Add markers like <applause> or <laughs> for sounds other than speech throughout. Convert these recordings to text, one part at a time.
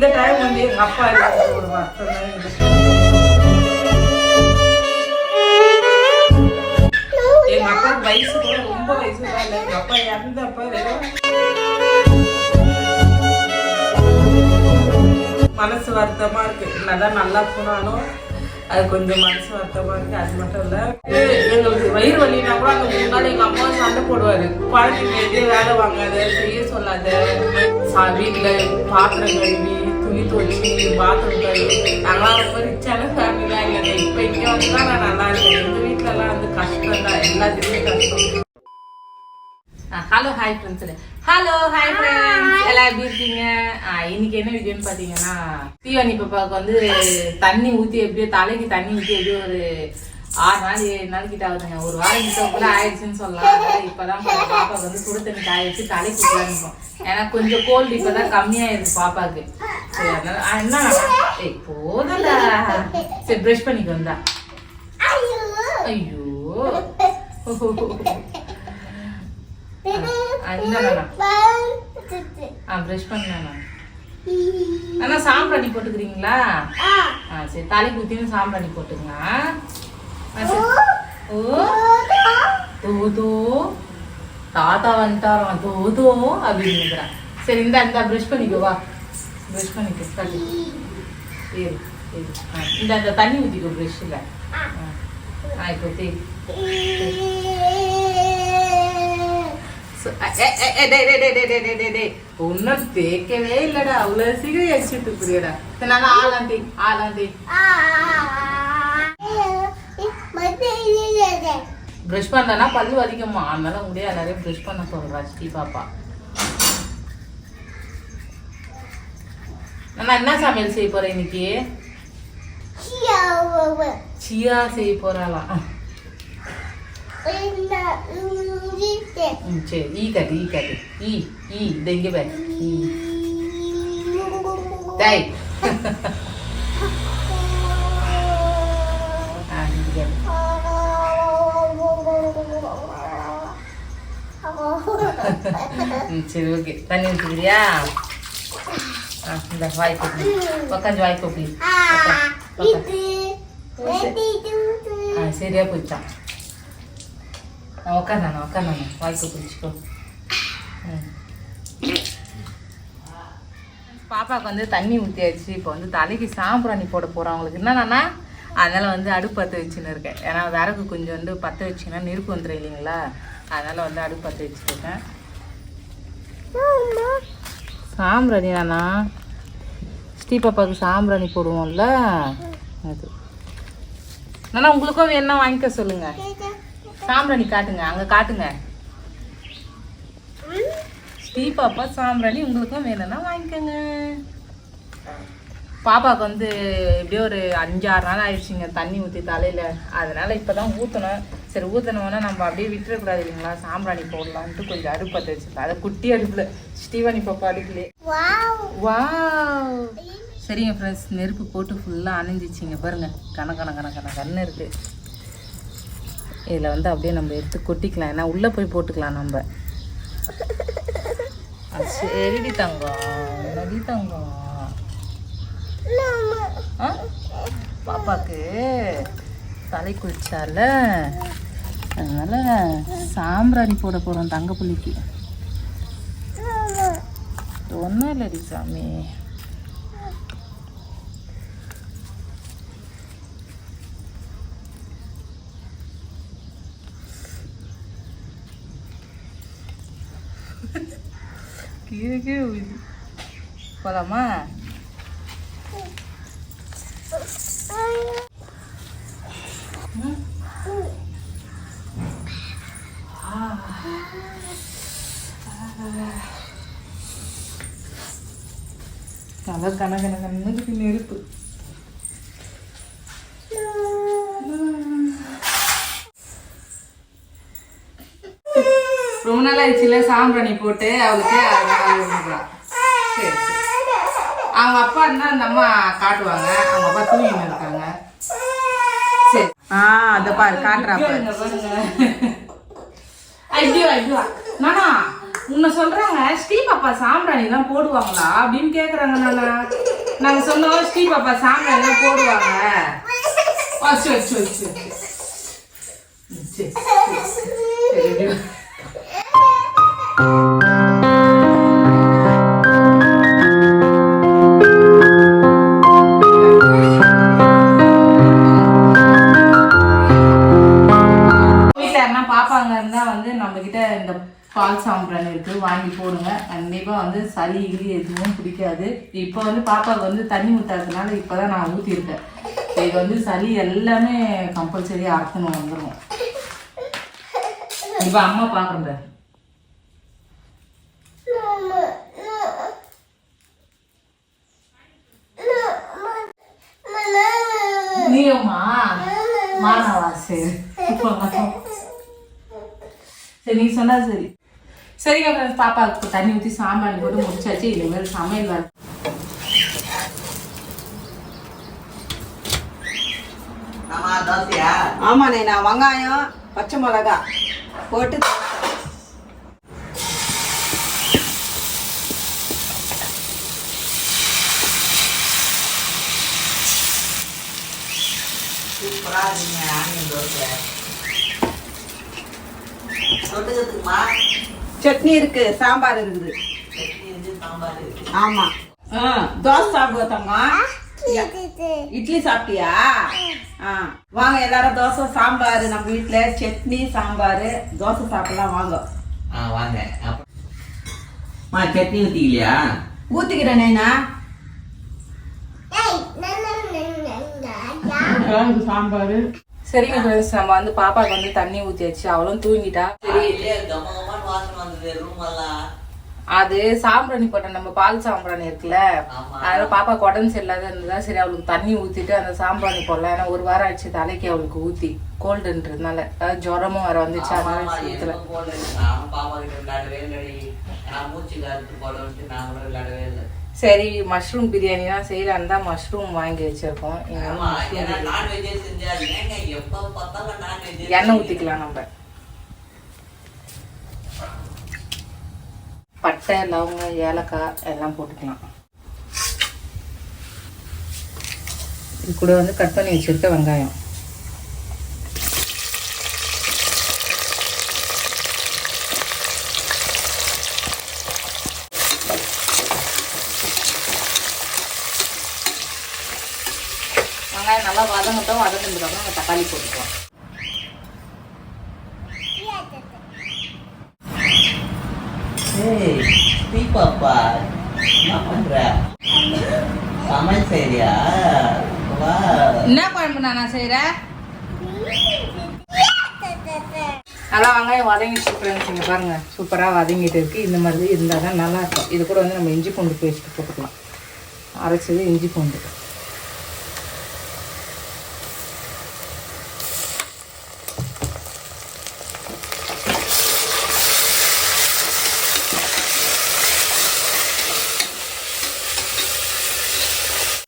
இந்த டைம் வந்து எங்க அப்பா இல்லாத எங்க அப்பா வயசு கூட ரொம்ப வயசு தான் இல்லை. எங்க அப்பா இறந்தப்ப வெறும் மனசு வருத்தமா இருக்கு. என்னதான் நல்லா போனாலும் அது கொஞ்சம் மனசு வருத்தமா இருக்கு. அது மட்டும் இல்ல எங்களுக்கு வயிறு வலினா கூட அந்த மூணு நாள் எங்க அம்மா சண்டை போடுவாரு. குழந்தைங்க எது வேலை வாங்காத செய்ய சொல்லாத சா- வீட்டுல பாத்திரம் கழுவி துவச்சி பாத்ரூம் கழுவி நாங்களாம் ரொம்ப ரிச்சான ஃபேமிலிலாம் இல்லைங்க இப்போ இங்கே வந்து தான் நான் நல்லா இருக்கேன். எங்கள் வீட்டிலலாம் வந்து கஷ்டம் தான் எல்லாத்துக்குமே கஷ்டம். Hello hi friends hello hi friends எல்லாம் எப்படி இருக்கீங்க? இன்னைக்கு என்ன வீடியோன்னு பார்த்தீங்கன்னா தீவானி பாப்பாவுக்கு வந்து தண்ணி ஊற்றி எப்படியோ தலைக்கு தண்ணி ஊற்றி எப்படியோ ஒரு ஆறு நாள் ஏழு நாள் கிட்ட ஆகுதுங்க ஒரு வாரம் கிட்ட கூட ஆயிடுச்சுன்னு சொல்லலாம் இப்பதான் பா- பாப்பாவுக்கு வந்து சுடு தண்ணி காய வச்சு தலைக்கு ஊற்றலான்னு ஏன்னா கொஞ்சம் கோல்டு இப்பதான் கம்மியாயிருக்கு பாப்பாவுக்கு. சரி அதனால என்ன? ஏய் போதல சரி ப்ரஷ் பண்ணிக்கு வந்தா ஐயோ. ப்ரஷ் பண்ணா அண்ணா. சாம்பிராணி போட்டுக்கிறீங்களா? ஆ. சரி தலைக்கு ஊற்றியும் சாம்பிராணி. ஓ தோதோ தாத்தா வந்துட்டாராம் தோதோ அப்படின்னுக்கிறான் சரி இந்த இந்தா ப்ரஷ் பண்ணிக்கோ வா ப்ரஷ் பண்ணிக்கோ தள்ளி ஏறு இந்த அந்த தண்ணி ஊற்றிக்கோ ப்ரஷ்ஷில் ஆ இப்போ தே ஒன்னும் தேக்கவே இல்லடா அவ்வளவு சீக்கிரம் எரிச்சுட்டு புரியடா நல்லா ஆலாண்டி ப்ரஷ் பண்ணனா பல்லு வலிக்குமா அதனால முடியாது நிறைய ப்ரஷ் பண்ண சொல்றா ஸ்ரீ பாப்பா. நான் என்ன சமையல் செய்ய போறேன் இன்னைக்கு? சியா செய்ய போறாளாம் ம் சரி. ஈ கட்டு ஈ கட்டு. ஈ ஈ. இந்த இங்க பாரு. ஈ. <laughs> சரி ஓகே தண்ணி ஊற்றிக்கிறியா இந்த வாய் கொப்பி உக்காந்து வாய் கொப்பி ஆ சரியா போயிட்டான் நான் உக்காந்தானே உக்காந்தானே வாய் கொப்பி வச்சுக்கோ. பாப்பாவுக்கு வந்து தண்ணி ஊற்றியாச்சு இப்போ வந்து தலைக்கு சாம்பிராணி போட போகிறோம் அவங்களுக்கு. என்னன்னா அதனால வந்து அடுப்பு பற்ற வச்சுன்னு இருக்கேன். ஏன்னா விறகு கொஞ்சம் வந்து பற்ற வச்சிங்கன்னா நெருப்பு வந்துடும் இல்லைங்களா? அதனால வந்து அடுப்பு பற்ற வச்சுருக்கேன் சாம்பிராணி தானா? ஸ்ரீ பாப்பாவுக்கு சாம்பிராணி போடுவோம்ல. அது. நானா உங்களுக்கும் என்ன வாங்கிக்க சொல்லுங்க. சாம்பிராணி காட்டுங்க அங்கே காட்டுங்க. ஸ்ரீ பாப்பா சாம்பிராணி உங்களுக்கும் வேணும்னா வாங்கிக்கோங்க. பாப்பாவுக்கு வந்து எப்படியோ ஒரு அஞ்சாறு நாள் ஆயிடுச்சுங்க தண்ணி ஊற்றி தலையில். அதனால இப்போ தான் ஊற்றணும் சரி ஊற்றினோன்னா நம்ம அப்படியே விட்டுறக்கூடாது இல்லைங்களா? சாம்பிராணி போடலான்ட்டு கொஞ்சம் அடுப்பு பற்ற வச்சுருக்கேன். அதை குட்டி அடுப்பில். ஸ்ரீவாணி பாப்பா அடுப்புலே வா சரிங்க ஃப்ரெண்ட்ஸ் நெருப்பு போட்டு ஃபுல்லாக அணைஞ்சிச்சிங்க பாருங்க. கன கன கன கன கண்ணு இருக்கு. இதில் வந்து அப்படியே நம்ம எடுத்து கொட்டிக்கலாம். ஏன்னா உள்ளே போய் போட்டுக்கலாம் நம்ம. சரிடி தங்கம்? நடி தங்கம்? பாப்பாக்கு தலை குளிச்சால அதனால சாம்பிராணி போட போகிறோம் தங்க புள்ளிக்கு. ஒன்றும் இல்லடி சாமி. கீழே கீழே போலாமா? கன கன கன கண்ணுக்கு நெருப்பு ரொம்ப நாள் ஆயிடுச்சுல சாம்பிராணி போட்டு அவளுக்கு. சரி சரி. அவங்க அப்பா இருந்தா அந்த அம்மா காட்டுவாங்க. அவங்க அப்பா தூங்கின்னு இருக்காங்க சரி. ஆ அத பாரு காட்டுறா பாரு இங்க பாருங்க ஐயோ. நானா உன்னை சொல்றாங்க ஸ்ரீ பாப்பா சாம்பிராணி எல்லாம் போடுவாங்களா அப்படின்னு கேக்குறாங்க நானா. நாங்க சொன்னோம் ஸ்ரீ பாப்பா சாம்பிராணி எல்லாம் போடுவாங்க. ஆ சரி சரி சரி ம், சரி. பால் சாம்பிரான் இருக்குது வாங்கி போடுங்க. கண்டிப்பாக வந்து சளி கிளி எதுவும் பிடிக்காது. இப்போ வந்து பாப்பாவுக்கு வந்து தண்ணி ஊற்றாததுனால இப்போ தான் நான் ஊற்றிருக்கேன் இது வந்து சளி எல்லாமே கம்பல்சரியாக அறக்கணும் வந்துடும் இப்போ அம்மா பார்க்குறேன் நீயம்மா? மானவா சரி <laughs> சரி நீ சொன்னா சரி. சரிங்க ஃப்ரெண்ட்ஸ் பாப்பாவுக்கு தண்ணி ஊற்றி சாம்பார் போட்டு முடிச்சாச்சு. இனிமேல் சமையல் தோசையா? ஆமாண்ணே நான். வெங்காயம் பச்சை மிளகா போட்டு சூப்பரா இருக்குங்க ஆனியன் தோசை. தொட்டுக்கிறதுக்குமா? சட்னி இருக்கு சாம்பார் இருக்குது சட்னி இருக்கு சாம்பார் இருக்கு ஆமா ஆ தோசை சாப்பிடுவோத்தம்மா இட்லி சாப்பிட்டியா ஆ வாங்க எல்லாரும் தோசை சாம்பார் நம்ம வீட்டில் சட்னி சாம்பார் தோசை சாப்பிடலாம் வாங்க ஆ வாங்க மா சட்னி ஊத்திக்கலையா ஊற்றிக்கிறேனேண்ணா சாம்பார் சரிங்க ஃப்ரெண்ட்ஸ் நம்ம வந்து பாப்பாவுக்கு வந்து தண்ணி ஊற்றியாச்சு அவளும் தூங்கிட்டா. சரி அது சாம்பிராணி போட்ட நம்ம பால் சாம்பிராணி இருக்குல்ல. அதனால பாப்பா உடம்பு சரியில்லாத இருந்ததா சரி அவளுக்கு தண்ணி ஊத்திட்டு அந்த சாம்பிராணி போடலாம். ஏன்னா ஒரு வாரம் ஆயிடுச்சு தலைக்கு அவளுக்கு ஊத்தி கோல்டுன்றதுனால அதாவது ஜுரமும் வர வந்துச்சு அதனால மூச்சு காத்து போடணும்ட்டு நான் கூட விளையாடவே இல்லை. சரி மஷ்ரூம் பிரியாணி தான் செய்யலான்னு தான் மஷ்ரூம் வாங்கி வச்சிருக்கோம். எண்ணெய்? ஊத்திக்கலாம் நம்ம. பட்டை லவங்கம் ஏலக்காய் எல்லாம் போட்டுக்கலாம். இது கூட வந்து கட் பண்ணி வச்சிருக்க வெங்காயம். வெங்காயம் நல்லா வதங்கட்டும் வதங்கினதுக்கப்புறம் நம்ம தக்காளி போட்டுக்கலாம். ஏய், பாப்பா, என்ன பண்ற? சமையல் செய்றியா? வா. என்ன குழம்பு நான் செய்கிறேன் நல்லா வெங்காயம் வதங்கிட்டு ஃப்ரெண்ட்ஸ் இங்கே பாருங்க சூப்பராக வதங்கிட்டு இருக்கு. இந்த மாதிரி இருந்தால் தான் நல்லா இருக்கும். இது கூட வந்து நம்ம இஞ்சி பூண்டு பேஸ்ட் போட்டுக்கலாம். அரைச்சது இஞ்சி பூண்டு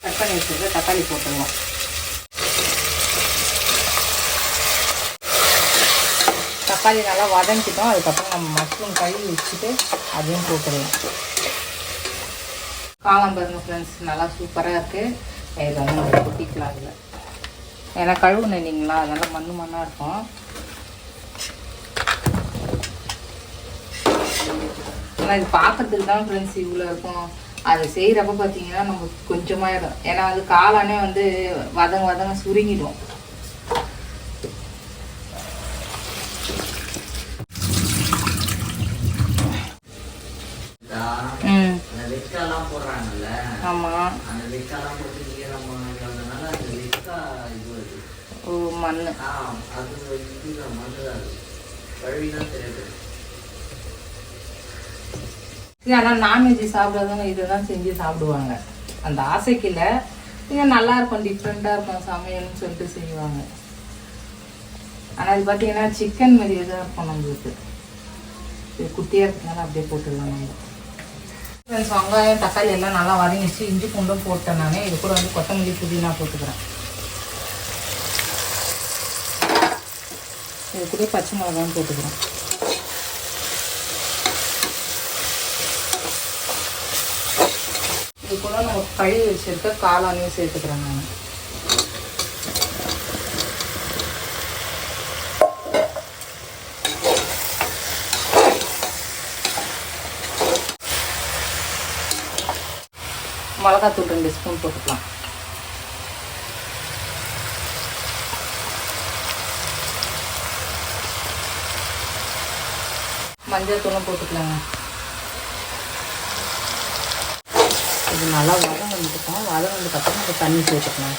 கட் பண்ணி வச்சுருக்க தக்காளி போட்டுருவோம் தக்காளி நல்லா வதங்கிட்டோம் அதுக்கப்புறம் நம்ம மஷ்ரூம் கழுவி வச்சுட்டு அதையும் போட்டுருவோம். காளான் பாருங்க ஃப்ரெண்ட்ஸ் நல்லா சூப்பராக இருக்குது இதை வந்து நம்ம கொட்டிக்கலாம் அதில் ஏன்னா கழுவுன இல்லைங்களா? அதனால் மண் மண்ணாக இருக்கும். ஆனால் இது பார்க்கறதுக்கு தான் ஃப்ரெண்ட்ஸ் இவ்வளோ இருக்கும். அது செய்கிறப்ப பார்த்தீங்கன்னா நமக்கு கொஞ்சமாயிடும். ஏன்னா அது காளானே வந்து வதங்க வதங்க சுருங்கிடும் இதா, ம் அந்த வெக்காலாம் போடுறாங்கல்ல ஆமாம் அந்த போட்டு இது வருது ஓ மண் ஆ அது இதுதான் தெரியாது. ஆனால் நான்வெஜ் சாப்பிடாதவங்க இதை தான் செஞ்சு சாப்பிடுவாங்க. அந்த ஆசைக்கு இல்லை. இது நல்லா இருக்கும் டிஃப்ரெண்ட்டாக இருக்கும் சமையல்னு சொல்லிட்டு செய்வாங்க. ஆனால் இது பார்த்தீங்கன்னா சிக்கன் மாதிரியே தான் இருக்கும் நம்மளுக்கு. இது குட்டியாக இருக்கனால அப்படியே போட்டுடலாம் நம்ம. ஃப்ரெண்ட்ஸ் வெங்காயம் தக்காளி எல்லாம் நல்லா வதங்கிச்சு இஞ்சி பூண்டும் போட்டேன் நான். இது கூட வந்து கொத்தமல்லி புதினா போட்டுக்கிறேன். இது கூட பச்சை மிளகாயும் போட்டுக்கிறேன். இது கூட நம்ம கழுவி வச்சுருக்க காளானையும் சேர்த்துக்கிறேன் நான். மிளகாத்தூள் ரெண்டு ஸ்பூன் போட்டுக்கலாம். மஞ்சள் தூளும் போட்டுக்கலாங்க. இது நல்லா வதம் வந்துட்டோம். வதம் வந்ததுக்கப்புறம் நம்ம தண்ணி சேர்த்துக்கலாம்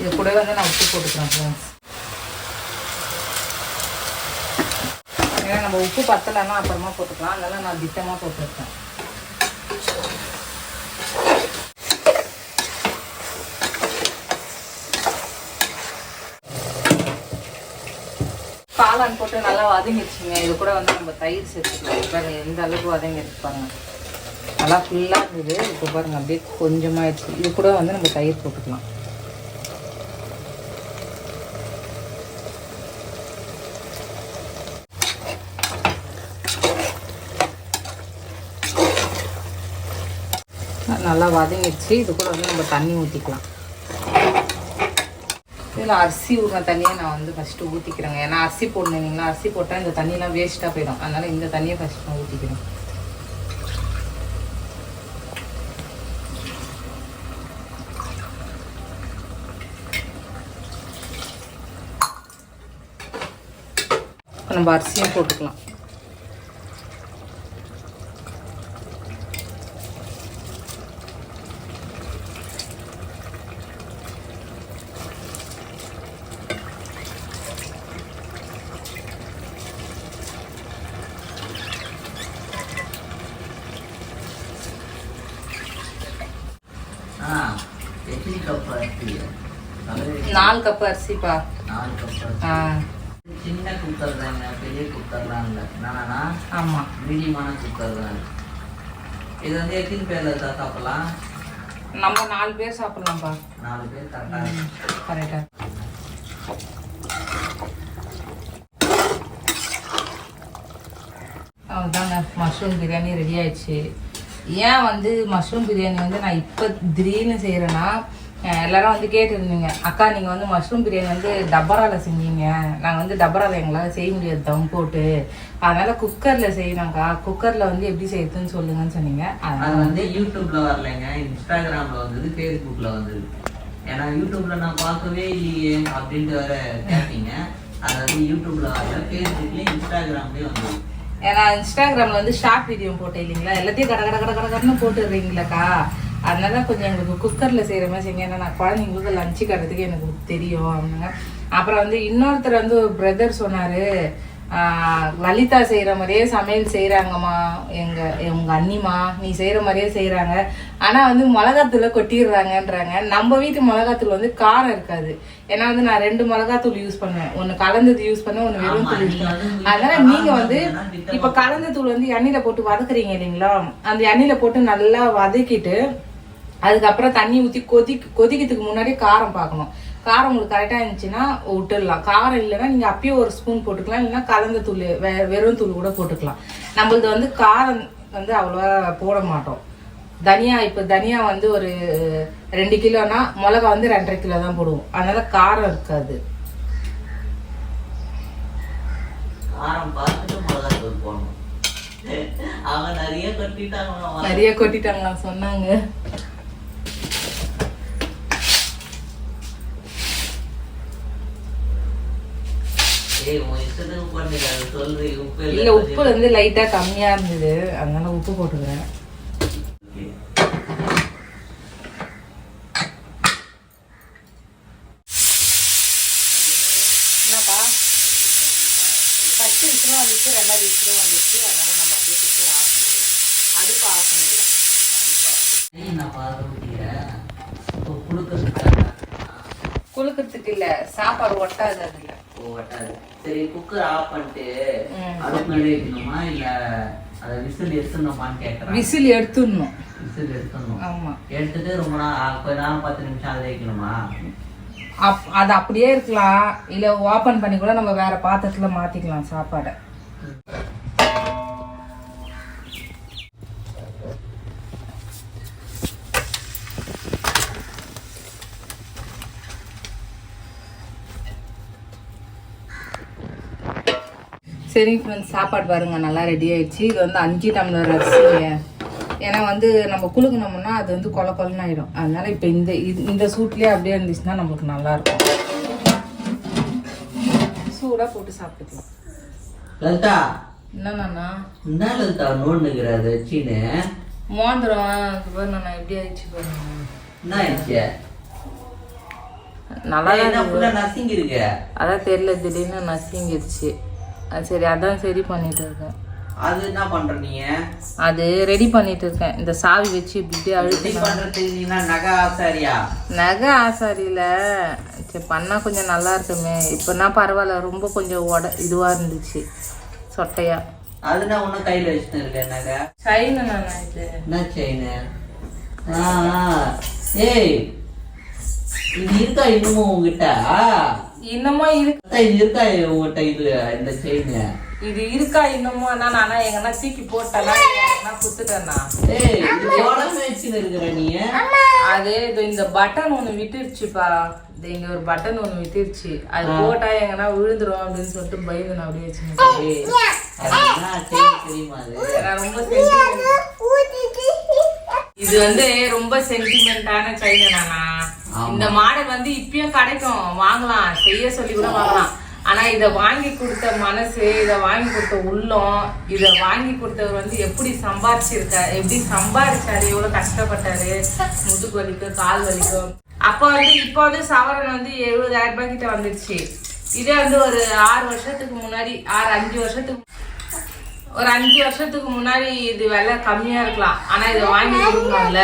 இது கூட வந்து நான் உப்பு போட்டுக்கிறேன் ஃப்ரெண்ட்ஸ் ஏன்னா நம்ம உப்பு பத்தலைன்னா அப்புறமா போட்டுக்கலாம். அதனால நான் திட்டமாக போட்டுருக்கேன். காளான் போட்டு நல்லா வதங்கிடுச்சுங்க இது கூட வந்து நம்ம தயிர் சேர்த்துக்கலாம். பாருங்க எந்த அளவுக்கு வதங்கிருக்கு பாருங்க. நல்லா ஃபுல்லாக இருந்தது இப்போ பாருங்க அப்படியே கொஞ்சமாகிடுச்சு இது கூட வந்து நம்ம தயிர் போட்டுக்கலாம். நல்லா வதங்கிடுச்சு. இது கூட வந்து நம்ம தண்ணி ஊற்றிக்கலாம் இதில் அரிசி ஊறின தண்ணியை நான் வந்து ஃபஸ்ட்டு ஊற்றிக்கிறேங்க ஏன்னா அரிசி போடணுங்களா அரிசி போட்டால் இந்த தண்ணியெலாம் வேஸ்ட்டாக போயிடும். அதனால் இந்த தண்ணியை ஃபஸ்ட்டு நான் ஊற்றிக்கிறேன் நம்ம அரிசியும் போட்டுக்கலாம் ஆ எத்தனை கப் அரிசி கப்பு அரிசிப்பா நாலு கப் ஆ. சின்ன குக்கர் தாங்க பெரிய குக்கர்லாம் இல்லை நானா ஆமாம் மீடியமான குக்கர் தான் இது வந்து எத்தனை பேர்ல தான் சாப்பிடலாம்? நம்ம நாலு பேர் சாப்பிட்லாம்ப்பா நாலு பேர் கரெக்டாக கரெக்டாக அவ்வளோதாங்க மஷ்ரூம் பிரியாணி ரெடி ஆயிடுச்சு. ஏன் வந்து மஷ்ரூம் பிரியாணி வந்து நான் இப்போ திடீர்னு செய்கிறேன்னா எல்லாரும் வந்து கேட்டிருந்தீங்க. அக்கா நீங்கள் வந்து மஷ்ரூம் பிரியாணி வந்து டபரால செஞ்சீங்க. நாங்கள் வந்து டபரால எங்களால் செய்ய முடியாது. தம் போட்டு. அதனால் குக்கரில் செய்யணும்க்கா. குக்கரில் வந்து எப்படி செய்யுதுன்னு சொல்லுங்கன்னு சொன்னீங்க. அது அதனால் வந்து யூடியூப்ல வரலைங்க. இன்ஸ்டாகிராம்ல வந்தது ஃபேஸ்புக்ல வந்தது. ஏன்னா யூடியூப்ல நான் பார்க்கவே இல்லையே அப்படின்ட்டு வர கேட்டீங்க. அது வந்து யூடியூப்ல வரல ஃபேஸ்புக்லயும் இன்ஸ்டாகிராம்லயும் வந்தது. ஏன்னா இன்ஸ்டாகிராம்ல வந்து ஷார்ட் வீடியோ போட்டேன் இல்லைங்களா? எல்லாத்தையும் கட கட கட கட கடன்னு போட்டுடுறீங்களாக்கா? அதனால கொஞ்சம் எங்களுக்கு குக்கரில் செய்கிற மாதிரி செய்யுங்க ஏன்னா நான் குழந்தைங்களுக்கு லஞ்சு கட்டுறதுக்கு எனக்கு தெரியும் அப்படிங்க அப்புறம் வந்து இன்னொருத்தர் வந்து ஒரு பிரதர் சொன்னார் லலிதா செய்கிற மாதிரியே சமையல் செய்கிறாங்கம்மா எங்கள் உங்கள் அண்ணிமா நீ செய்கிற மாதிரியே செய்கிறாங்க ஆனால் வந்து மிளகாத்தூளை கொட்டிடுறாங்கன்றாங்க. நம்ம வீட்டு மிளகாத்தூள் வந்து காரம் இருக்காது. ஏன்னா வந்து நான் ரெண்டு மிளகாத்தூள் யூஸ் பண்ணுவேன். ஒன்று கலந்தது யூஸ் பண்ணேன் ஒன்று வெறும் தூள் யூஸ் பண்ணுவேன். அதனால நீங்க வந்து இப்ப கலந்த தூள் வந்து எண்ணெயில போட்டு வதக்குறீங்க இல்லைங்களா? அந்த எண்ணெயில போட்டு நல்லா வதக்கிட்டு அதுக்கப்புறம் தண்ணி ஊத்தி கொதி கொதிக்கிறதுக்கு முன்னாடி காரம் பார்க்கணும். காரம் உங்களுக்கு கரெக்டா இருந்துச்சுன்னா விட்டுடலாம். காரம் இல்லைன்னா நீங்க அப்பயே ஒரு ஸ்பூன் போட்டுக்கலாம். இல்லைன்னா கலந்த தூள் வெ- வெறும் தூள் கூட போட்டுக்கலாம். நம்மளது வந்து காரம் வந்து அவ்வளோவா போட மாட்டோம். தனியா இப்போ தனியா வந்து ஒரு ரெண்டு கிலோனா மிளகா வந்து ரெண்டரை கிலோ தான் போடுவோம். அதனால காரம் இருக்காது. காரம் பார்த்துட்டு மிளகாத்தூள் போடணும். அவங்க நிறைய கட்டிட்டாங்க நிறைய கொட்டிட்டாங்களா சொன்னாங்க ஏய் உன் இஷ்டத்துக்கு பண்ணிக்க அது சொல்லு உப்பு இல்ல உப்பு வந்து லைட்டா கம்மியா இருந்தது. அதனால உப்பு போட்டுக்கிறேன். ஃபர்ஸ்ட் விசிலும் வந்துச்சு ரெண்டாவது விசிலும் வந்துச்சு. அதனால நம்ம அப்படியே குக்கர் ஆஃப் பண்ணிடலாம். அடுப்பு ஆஃப் பண்ணிடலாம். குளுக்கிறதுக்கு இல்ல சாப்பாடு ஒட்டாது அதுல. ஓ வட்டாது சரி குக்கர் ஆஃப் பண்ணிட்டு ம். அடுப்பு நடு வைக்கணுமா? இல்ல அதை விசில் எடுத்துடணுமான்னு கேட்கறேன் விசில் எடுத்துடணும். விசில் எடுத்துடணும். ஆமா. எடுத்துட்டு ரொம்ப நாள் கொஞ்ச நேரம் பத்து நிமிஷம் அதில் வைக்கணுமா? அப் அது அப்படியே இருக்கலாம். இல்ல ஓபன் பண்ணி கூட நம்ம வேற பாத்திரத்துல மாத்திக்கலாம் சாப்பாடை. சரி ஃப்ரெண்ட்ஸ் சாப்பாடு பாருங்க நல்லா ரெடி ஆயிடுச்சு. இது வந்து அஞ்சு டம்ளர் அரிசிங்க. ஏன்னா வந்து நம்ம குலுக்குனோம்னா அது வந்து கொல கொலன்னு ஆயிடும் அதனால இப்போ இந்த இது- இந்த சூட்லயே அப்படியே இருந்துச்சுன்னா நமக்கு நல்லா இருக்கும். சூடா போட்டு சாப்பிட்டுக்கலாம். லலிதா என்னண்ணா என்ன லலிதா நோண்டுங்கிற அதை வச்சுன்னு மோந்திரம் பாரு நான் எப்படி ஆயிடுச்சு பாருங்க என்ன ஆயிடுச்சு? நல்லா தான் அதான் தெரியல திடீர்னு நசிங்கிருச்சு. சரி அதான் சரி பண்ணிட்டு இருக்கேன். அது என்ன பண்ற நீ? அது ரெடி பண்ணிட்டு இருக்கேன். இந்த சாவி வச்சு இப்படி அழுத்தி பண்றது நீனா நகை ஆசாரியா? நகை ஆசாரியில? சரி பண்ணா கொஞ்சம் நல்லா இருக்குமே. இப்போனா பரவாயில்ல ரொம்ப கொஞ்சம் உட இதுவா இருந்துச்சு சொட்டையா. அதுனா ஒன்னும் கையில வச்சுட்டு இருக்க நகை? இது. என்ன செயின் ஏய் இது இருக்கா இன்னமும் உங்ககிட்ட இன்னமும் இருக்கு இருக்கா உங்ககிட்ட இது இந்த செயின் இது இருக்கா இன்னமும்? நானா எங்கன்னா தூக்கி எங்கன்னா குத்துட்டேன்னா அது இது இந்த பட்டன் ஒண்ணு விட்டுருச்சுப்பா. இது இங்க ஒரு பட்டன் ஒண்ணு விட்டுருச்சு. அது போட்டா எங்கன்னா விழுந்துரும் அப்படின்னு சொல்லிட்டு பயந்து நான் அப்படியே வச்சுருக்கேன் நான் ரொம்ப sentiment- இது வந்து ரொம்ப சென்டிமெண்டான செயின் நானா இந்த மாடல் வந்து இப்பயும் கிடைக்கும். வாங்கலாம். செய்ய சொல்லி கூட வாங்கலாம். ஆனா இத வாங்கி கொடுத்த மனசு இத வாங்கி கொடுத்த உள்ளம் இத வாங்கி கொடுத்தவர் வந்து எப்படி சம்பாரிச்சிருக்க எப்படி சம்பாரிச்சாரு எவ்வளவு கஷ்டப்பட்டாரு? முதுகு வலிக்கும் கால் வலிக்கும் அப்ப வந்து இப்ப வந்து சவரன் வந்து எழுபதாயிரம் ரூபாய் கிட்ட வந்துருச்சு. இதே வந்து ஒரு ஆறு வருஷத்துக்கு முன்னாடி ஆறு அஞ்சு வருஷத்துக்கு ஒரு அஞ்சு வருஷத்துக்கு முன்னாடி இது விலை கம்மியா இருக்கலாம். ஆனா இதை வாங்கி கொடுக்கணும்ல.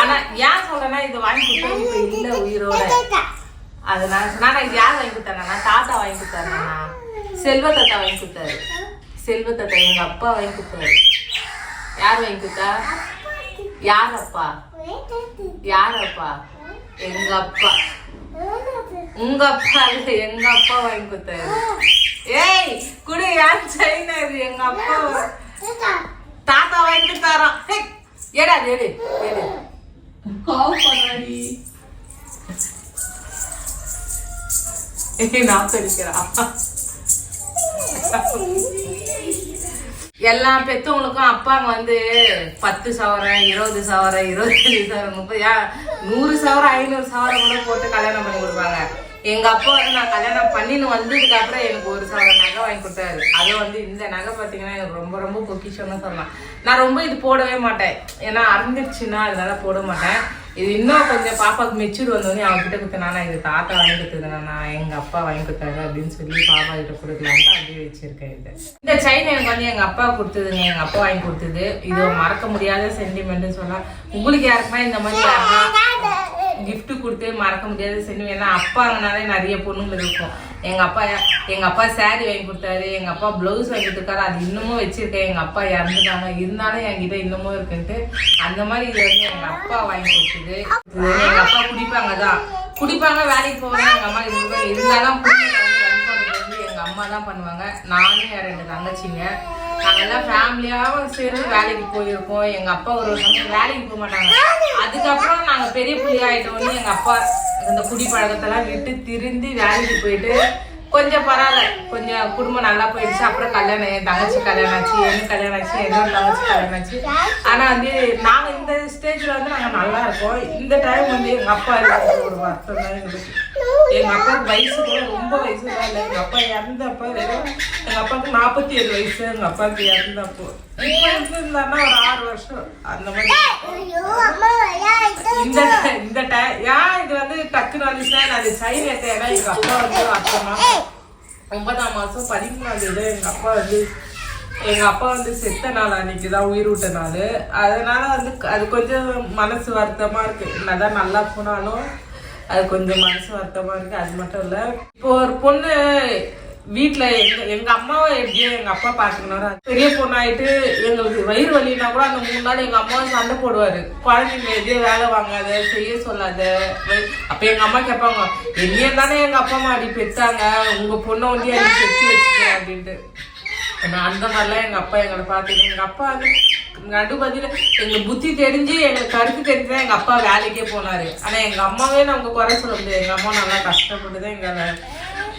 ஆனா ஏன் சொல்றேன்னா இதை வாங்கி கொடுத்தா இப்ப இல்ல உயிரோட. அது நான் இது யார் வாங்கி கொடுத்தாங்கன்னா தாத்தா வாங்கி கொடுத்தாருண்ணா செல்வ தாத்தா வாங்கி கொடுத்தாரு. செல்வ தாத்தா எங்க அப்பா வாங்கி கொடுத்தாரு. யார் வாங்கி கொடுத்தா? யார் அப்பா? யார் அப்பா? எங்க அப்பா. உங்க அப்பா இல்ல எங்க அப்பா வாங்கி கொடுத்தாரு. ஏய் குடு யார் சைனா இது? எங்க அப்பா? தாத்தா. வாங்கி கொடுத்தாராம். ஏடா எடு எடு. படிக்கிறா எல்லா பெத்தவங்களுக்கும் அப்பாங்க வந்து பத்து சவரம் இருபது சவரம் இருபத்தஞ்சு சவரம் முப்பது நூறு சவரம் ஐநூறு சவரம் கூட போட்டு கல்யாணம் பண்ணி கொடுப்பாங்க. எங்க அப்பா வந்து நான் கல்யாணம் பண்ணின்னு வந்ததுக்கு அப்புறம் எனக்கு ஒரு சில நகை வாங்கி கொடுத்தாரு. அது வந்து இந்த நகை பார்த்தீங்கன்னா எனக்கு ரொம்ப ரொம்ப பொக்கிஷம்னு சொல்லலாம். நான் ரொம்ப இது போடவே மாட்டேன். ஏன்னா அறந்துருச்சுன்னா அதனால போட மாட்டேன். இது இன்னும் கொஞ்சம் பாப்பாவுக்கு மெச்சூர் வந்தோடனே அவங்க கிட்ட இது தாத்தா வாங்கி கொடுத்ததுனா நான் எங்க அப்பா வாங்கி கொடுத்தாரு அப்படின்னு சொல்லி பாப்பா கிட்ட கொடுக்கலான்ட்டு அப்படியே வச்சிருக்கேன் இது. இந்த செயின் எனக்கு வந்து எங்க அப்பா கொடுத்ததுங்க எங்க அப்பா வாங்கி கொடுத்தது. இது மறக்க முடியாத சென்டிமெண்ட்னு சொல்லலாம். உங்களுக்கு யாருக்குன்னா இந்த மாதிரி யாருன்னா gift கொடுத்து மறக்க முடியாத சென்டிமெண்ட் ஏன்னா அப்பாங்கனாலே நிறைய பொண்ணுங்களுக்கு இருக்கும். எங்க அப்பா எங்க அப்பா saree வாங்கி கொடுத்தாரு எங்க அப்பா பிளவுஸ் வாங்கி கொடுத்தாரு அது இன்னமும் வச்சிருக்கேன். எங்க அப்பா இறந்துட்டாங்க இருந்தாலும் என்கிட்ட இன்னமும் இருக்குன்ட்டு அந்த மாதிரி இது வந்து எங்க அப்பா வாங்கி கொடுத்தது. இது எங்க அப்பா குடிப்பாங்க தான் குடிப்பாங்க வேலைக்கு போவாங்க. எங்க அம்மா இது பண்ணுவாங்க. இருந்தாலும் வந்து எங்க அம்மா தான் பண்ணுவாங்க. நானும் என் ரெண்டு தங்கச்சிங்க. நாங்க எல்லாம் ஃபேமிலியாவும் சேர்ந்து வேலைக்கு போயிருக்கோம். எங்க அப்பா ஒரு சமயம் வேலைக்கு போக மாட்டாங்க. அதுக்கப்புறம் நாங்க பெரிய புள்ளி ஆயிட்டோம்னு எங்க அப்பா இந்த குடி பழக்கத்தெல்லாம் விட்டு திருந்தி வேலைக்கு போயிட்டு கொஞ்சம் பரவாயில்ல. கொஞ்சம் குடும்பம் நல்லா போயிடுச்சு. அப்புறம் கல்யாணம் என் தங்கச்சி கல்யாணம் ஆச்சு எனக்கு கல்யாணம் ஆச்சு என்னோட தங்கச்சி கல்யாணம் ஆச்சு. ஆனா வந்து நாங்க இந்த ஸ்டேஜ்ல வந்து நாங்க நல்லா இருக்கோம். இந்த டைம் வந்து எங்க அப்பா ஒரு வருத்தம் தான் எங்களுக்கு எங்க அப்பாவுக்கு வயசு கூட ரொம்ப வயசு தான் இல்லை. எங்க அப்பா இறந்தப்ப வெறும் எங்க அப்பாவுக்கு நாற்பத்தி ஏழு வயசு எங்க அப்பாவுக்கு இறந்தப்போ. இப்போ இருந்தாருன்னா ஒரு ஆறு வருஷம். அந்த மாதிரி. இந்த இந்த டைம் ஏன் இது வந்து டக்குன்னு வந்துச்சுன்னா நான் அது சைன் ஏற்ற ஏன்னா எங்க அப்பா வந்து அடுத்த ஒன்பதாம் மாசம் பதிமூணாம் தேதி எங்க அப்பா வந்து எங்கள் அப்பா வந்து செத்த நாள் அன்னைக்கு தான் உயிர் விட்ட நாள். அதனால வந்து அது கொஞ்சம் மனசு வருத்தமா இருக்கு. என்னதான் நல்லா போனாலும் அது கொஞ்சம் மனசு வருத்தமா இருக்கு அது மட்டும் இல்ல. இப்போ ஒரு பொண்ணு வீட்ல எங்க எங்க அம்மாவை எப்படியோ எங்க அப்பா பாத்துக்கணும் பெரிய பொண்ணாயிட்டு எங்களுக்கு வயிறு வலினா கூட அந்த மூணு நாள் எங்க அம்மாவை சண்டை போடுவாரு. குழந்தைங்க எதே வேலை வாங்காத செய்ய சொல்லாத அப்போ அப்ப எங்க அம்மா கேட்பாங்க என்னைய தானே எங்க அப்பா அம்மா அடி பெற்றாங்க உங்க பொண்ணை வந்து அடி பெற்று வச்சுக்க அப்படின்ட்டு. நான் அந்த மாதிரிலாம் எங்க அப்பா எங்களை பார்த்து எங்க அப்பா வந்து பார்த்தீங்கன்னா எங்களுக்கு புத்தி தெரிஞ்சு எங்களுக்கு கருத்து தெரிஞ்சு எங்க அப்பா வேலைக்கே போனாரு. ஆனா எங்க அம்மாவே நமக்கு குறை சொல்ல முடியாது. எங்க அம்மா நல்லா கஷ்டப்பட்டு தான் எங்களை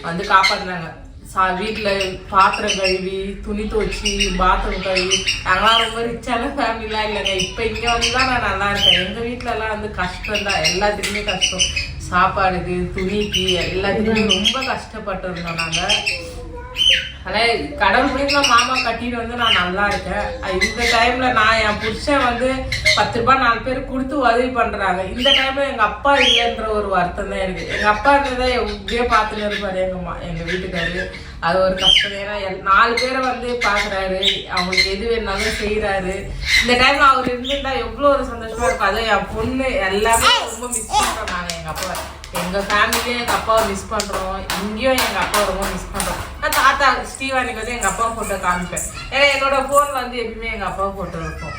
வந்து காப்பாத்துனாங்க. சா வீட்டில் பாத்திரம் கழுவி துணி துவச்சி பாத்ரூம் கழுவி நாங்களாம் ரொம்ப ரிச்சான ஃபேமிலிலாம் இல்லைங்க. இப்போ இங்கே வந்து தான் நான் நல்லா இருக்கேன். எங்கள் வீட்டிலலாம் வந்து கஷ்டம் தான் எல்லாத்துக்குமே கஷ்டம். சாப்பாடுக்கு துணிக்கு எல்லாத்துக்குமே ரொம்ப கஷ்டப்பட்டு இருந்தோம் நாங்கள் ஆனால் கடவுள் புண்ணியத்துல மாமா கட்டிட்டு வந்து நான் நல்லா இருக்கேன். இந்த டைமில் நான் என் புருஷன் வந்து பத்து ரூபாய் நாலு பேர் கொடுத்து உதவி பண்ணுறாங்க இந்த டைமில் எங்கள் அப்பா இல்லைன்ற ஒரு வருத்தம் தான் இருக்கு. எங்கள் அப்பா இருந்ததை எப்படியே பார்த்துட்டு இருப்பார் எங்கம்மா எங்கள் வீட்டுக்காரு. அது ஒரு கஷ்டம். ஏன்னா நாலு பேரை வந்து பார்க்குறாரு. அவங்களுக்கு எது வேணாலும் செய்கிறாரு இந்த டைமில் அவர் இருந்திருந்தா எவ்வளோ ஒரு சந்தோஷமாக இருக்கும். அதுவும் என் பொண்ணு எல்லாமே ரொம்ப மிஸ் பண்ணுறோம் நாங்கள் எங்கள் அப்பாவை. எங்கள் ஃபேமிலியும் எங்கள் அப்பாவை மிஸ் பண்ணுறோம் இங்கேயும் எங்கள் அப்பாவை ரொம்ப மிஸ் பண்ணுறோம் நான் தாத்தா ஸ்ரீவாணிக்கு வந்து எங்கள் அப்பா ஃபோட்டோ காமிப்பேன். ஏன்னா என்னோட ஃபோன் வந்து எப்பயுமே எங்கள் அப்பா ஃபோட்டோ இருக்கும்.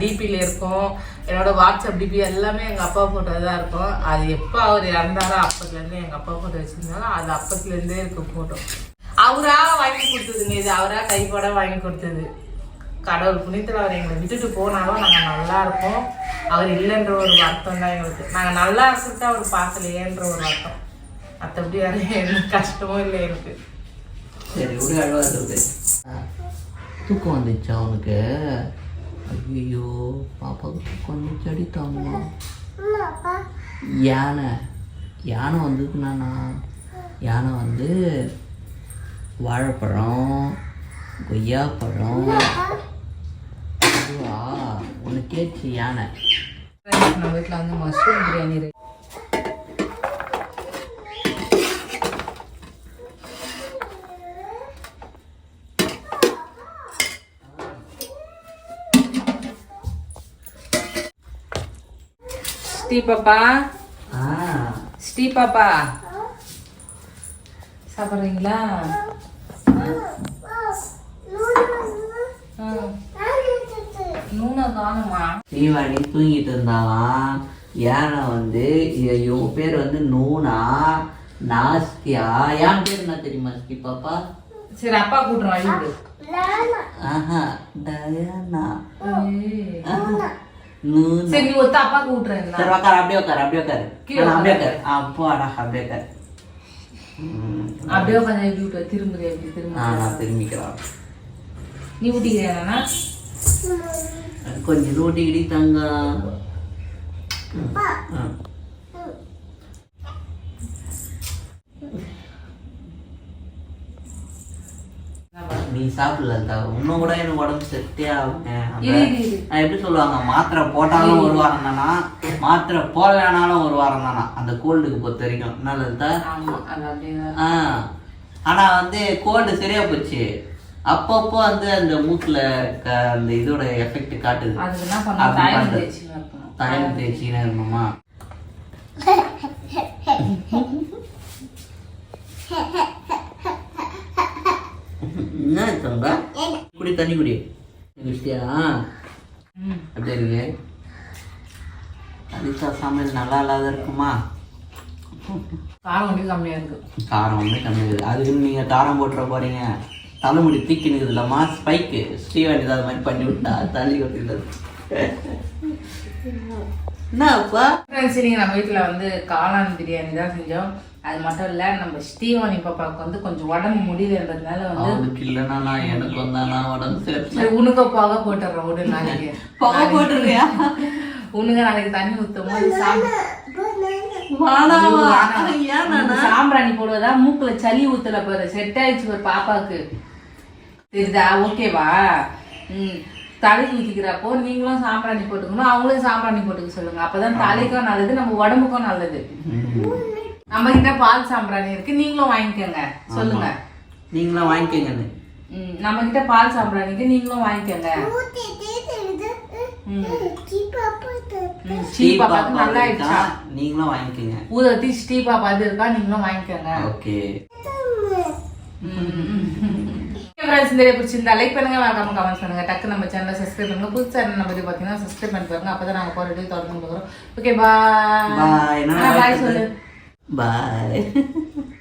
டிபியில் இருக்கும். என்னோட வாட்ஸ்அப் டிபி எல்லாமே எங்கள் அப்பா ஃபோட்டோ தான் இருக்கும். அது எப்போ அவர் இறந்தாரோ அப்பத்துலேருந்து எங்கள் அப்பா ஃபோட்டோ வச்சிருந்தாலும் அது அப்பத்துலேருந்தே இருக்கும் ஃபோட்டோ அவராக வாங்கி கொடுத்ததுங்க இது. அவராக கைப்பட வாங்கி கொடுத்தது. கடவுள் புனித்தில் அவர் எங்களை விட்டுட்டு போனாலும் நாங்கள் நல்லா இருப்போம். அவர் இல்லைன்ற ஒரு வருத்தம் தான் எங்களுக்கு. நாங்கள் நல்லா இருக்கிறது அவர் பார்க்கலையேன்ற ஒரு வருத்தம். மற்றபடி வேற எந்த கஷ்டமும் இல்லை எனக்கு. சரி தூக்கம் வந்துச்சா அவனுக்கு ஐயோ பாப்பாவுக்கு தூக்கம் வந்துச்சு அடித்தாமா? யானை. யானை வந்ததுன்னா யானை வந்து வாழைப்பழம் கொய்யாப்பழம் அதுவா ஒன்று கேட்டுச்சு யானை. நம்ம வீட்டில் வந்து மஷ்ரூம் பிரியாணி இருக்கு. ஸ்ரீ பாப்பா. ஸ்ரீ பாப்பா. சாப்பிட்றீங்களா? காணுமா தீவாணி தூங்கிட்டு இருந்தாலாம் யானை வந்து? இவங்க பேர் வந்து நூனா? நாஸ்தியா? என் பேர் என்ன தெரியுமா ஸ்ரீ பாப்பா? சரி அப்பா அழிவிடு ஆஹா டயானா. சரி நீ ஒத்த அப்பா கூட்டுறேன் சரி உக்கார் அப்படியே உட்கார் அப்படியே நான் அப்படியே உட்காரு அப்பாடா அப்படியே உட்காரு ம். அப்படியே கொஞ்சம் விட்டு திரும்ப எப்படி ஆ திரும்ப நான் திரும்பிக்கிறேன். நீ ஊட்டிக்கிறேனா கொஞ்சம் ரோட்டி இடி தாங்க. ம். நீ சாப்பிடல தா இன்னும் கூட எனக்கு உடம்பு செட்டே ஆகும் எப்படி சொல்லுவாங்க? மாத்திரை போட்டாலும் ஒரு வாரம் தானா? மாத்திரை போடலைனாலும் ஒரு வாரம் தானா? அந்த கோல்டுக்கு பொறுத்த வரைக்கும். நல்லது தான் ஆமா அது அப்படியே ஆ. ஆனா வந்து கோல்டு சரியா போச்சு. அப்பப்போ வந்து அந்த மூக்குல அந்த இதோட எஃபெக்ட் காட்டுது. தயம் தேய்ச்சின்னு இருக்கணுமா. என்ன சொல்ற குடி தண்ணி குடி. குடிச்சியா ம். அப்படி இருக்கு. அலிசா சமையல் நல்லா இல்லாத இருக்குமா? காரம் வந்து கம்மியா இருக்கு. காரம் வந்து கம்மி இருக்குது அதுக்கு நீங்க காரம் போட்டுற போறீங்க. தலைமுடி தூக்கி நிற்குதுல்லம்மா ஸ்பைக்கு ஸ்ரீவாணி அது மாதிரி பண்ணி விட்டா தள்ளி கொட்டிடுது என்னப்பா நீங்கள் நம்ம வீட்டில் வந்து காளான் பிரியாணி தான் செஞ்சோம். அது மட்டும் இல்லை நம்ம ஸ்ரீவாணி பாப்பாவுக்கு வந்து கொஞ்சம் உடம்பு முடியலன்றதுனால வந்து அவனுக்கு இல்லைன்னா நான் எனக்கு வந்தானா உடம்பு சரி உனக்கு புகை போட்டுடுறோம் விடு நாளைக்கு. புகை போட்டுறியா உனக்கு நாளைக்கு தண்ணி ஊற்றும் போது சாப்பிட்டு சாம்பிராணி போடுவதா? மூக்குல சளி ஊத்தல பாரு. செட் ஆயிடுச்சு ஒரு பாப்பாக்கு தெரியுதா? ஓகேவா? ம். தலைக்கு ஊத்திக்கிறப்போ நீங்களும் சாம்பிராணி போட்டுக்கணும். அவங்களும் சாம்பிராணி போட்டுக்க சொல்லுங்க. அப்பதான் தலைக்கும் நல்லது நம்ம உடம்புக்கும் நல்லது. நம்ம கிட்ட பால் சாம்பிராணி இருக்கு. நீங்களும் வாங்கிக்கோங்க. சொல்லுங்க. நீங்களும் வாங்கிக்கங்கன்னு. ம், நம்ம கிட்ட பால் சாம்பிராணிக்கு நீங்களும் வாங்கிக்கோங்க. நீங்களும் வாங்கிக்கங்க. ஊதத்தி ஸ்ரீ பாப்பா இது இருக்கா? நீங்களும் வாங்கிக்கோங்க. ஓகே. ஃப்ரெண்ட்ஸ் இந்த பிடிச்சிருந்தா லைக் பண்ணுங்க மறக்காம கமெண்ட் பண்ணுங்க. டக்கு நம்ம சேனலை சப்ஸ்கிரைப் பண்ணுங்க. புது சேனல் நம்ம பத்தி பார்த்தீங்கன்னா சப்ஸ்கிரைப் பண்ணி பாருங்க. அப்பதான் நாங்க போற வீடியோ தொடர்ந்து பார்க்குறோம் ஓகே பாய் பாய் பாய் சொல்லு. பாய் <laughs>